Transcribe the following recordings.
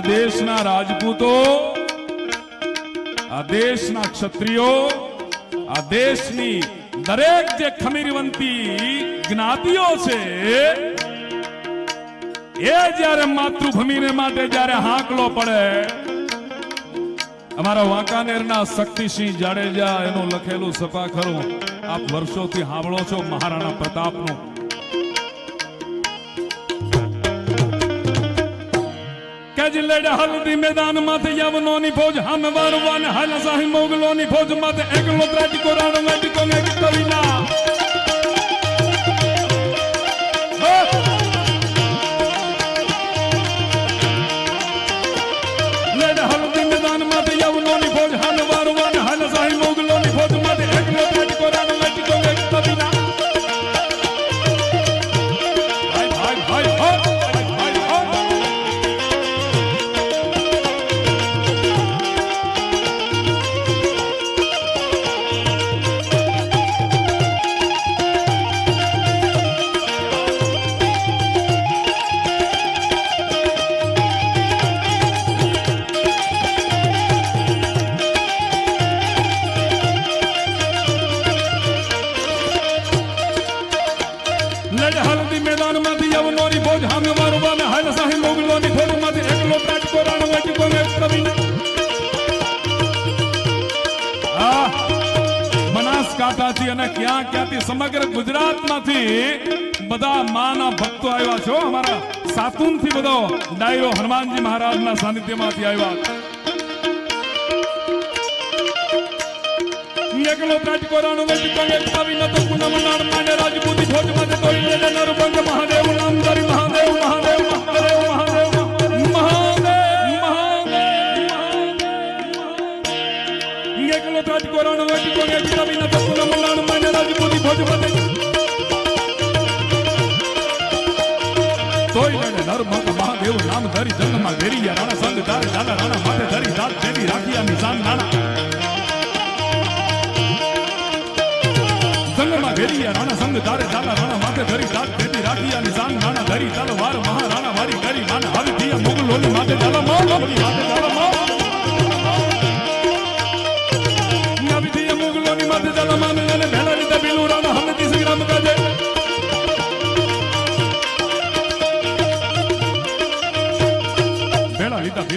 આ દેશના રાજપૂતો, આ દેશના ક્ષત્રિયો, આ દેશની દરેક જે ખમીરવંતી જ્ઞાતિઓ છે, એ જ્યારે માતૃભૂમિને માટે જ્યારે હાંકલો પડે, અમારા વાંકાનેરના શક્તિસિંહ જાડેજા એનું લખેલું સપા ખરું, આપ વર્ષોથી સાંભળો છો મહારાણા પ્રતાપનું. કે જ લડે હલ્દી મેદાનમાંથી યવનોની ફોજ હમ વારવાન હલ સાહી મોગલોની ફોજ માથે એકલો ત્રાટકો રાણો મેટકો ને કવિના. બનાસકાંઠાથી અને ક્યાં ક્યાંથી? સમગ્ર ગુજરાતમાંથી બધા માના ભક્તો આવ્યા છો. અમારા સાતુનથી બધો ડાયરો હનુમાનજી મહારાજના સાનિધ્યમાંથી આવ્યા. એકલો ત્રાટકો રાણો વેટકો ને કવિ ન તો પૂનમ નાળ માને રાજપૂતી ફોજ માટે તોડી લેને બંધ મહાદેવ નામ ધરી મહાદેવ નામ ધરી જન્મમાં ઘેરી ગયા રાણા સંગ તારે દાદા રાણા માથે ધરી દાદ દેવી રાખી નિશાન નાણા. સંગમાં ઘેરિયા રાણા સંગ તારે દાદા રાણા માથે ધરી દાંત દેતી રાખિયા નિશાન રાણા ધરી તલવાર મહારાણા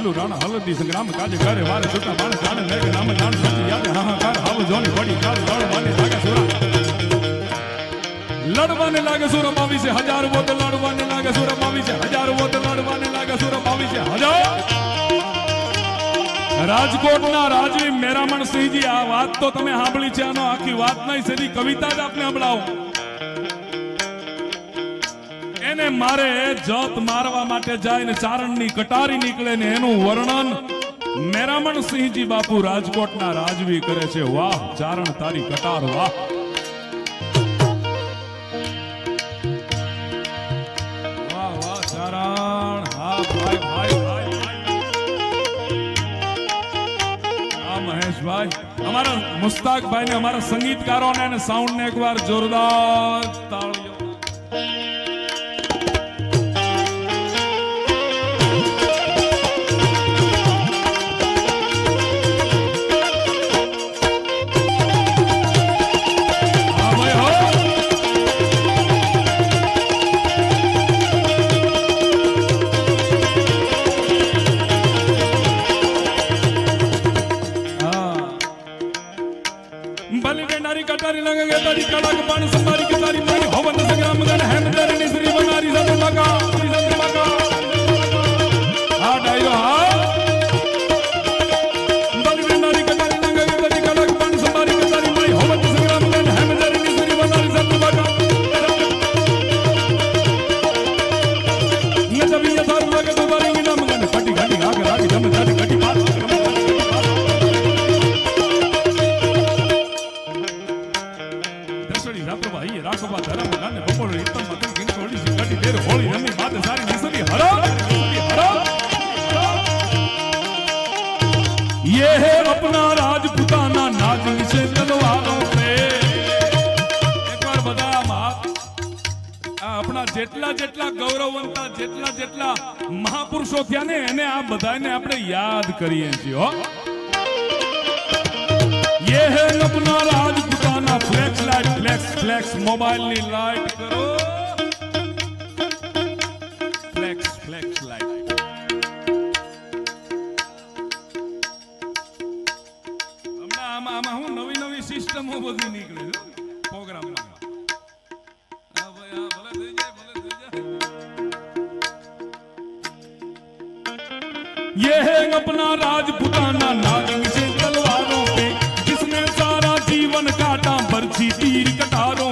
ભેળા રાણા, હલદી સંગ્રામ કાજે કરે વારે છૂટા બાણ જાણે મેઘ નામ જાણ સચી યાદ હાહાકાર હાવ જોની પડી કાળ લડવાની લાગે સુરા. લડવાને લાગે સુર છે, હજાર વોટ લડવાને લાગે સુર છે, હજાર વોટ લડવાને લાગે સુર છે, હજાર. રાજકોટના રાજવી મેરામણ સિંહજી, આ વાત તો તમે સાંભળી છે, આનો આખી વાત નહીં, સીધી કવિતા જ આપને સંભળાવો એને મારે જત મારવા માટે જાય ને ચારણની કટારી નીકળે ને એનું વર્ણન મેરામણ સિંહજી બાપુ રાજકોટના રાજવી કરે છે. વાહ, ચારણ તારી કટાર, વાહ. હા, ભાઈ ભાઈ અમારા મુસ્તાકભાઈ ને અમારા સંગીતકારો ને સાઉન્ડ ને એકવાર જોરદાર તાળીઓ. ફેર જેટલા જેટલા મહાપુરુષો થયા એને આ બધાને આપણે યાદ કરીએ છીએ યે હે अपना राजपुताना મોબાઈલની લાઈટ કરો બધી નીકળે છે પ્રોગ્રામમાં હા ભાઈ હા ભલે થઈ જાય ભલે થઈ જાય ये है अपना राजपुताना नागिन से तलवारों पे जिसने सारा जीवन काटा बरछी तीर कटारों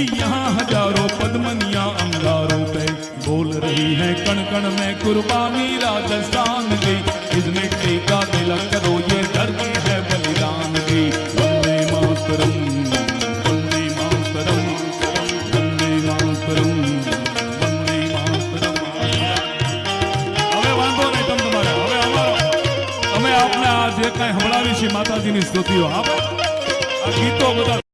पड़ी थी यहाँ हजारों पद्मनिया अंगारों पे बोल रही है कण कण में कुर्बानी राजस्थान की इसमें टीका तिलक करो ये धरती है बलिदान की वंदे मातरम वंदे मातरम वंदे मातरम वंदे मातरम હવે વાંધો નહીં તમ તમારે હવે અમારો અમે આપને આ જે કાંઈ સંભળાવી છે માતાજીની સ્તુતિઓ આપ આ ગીતો બધા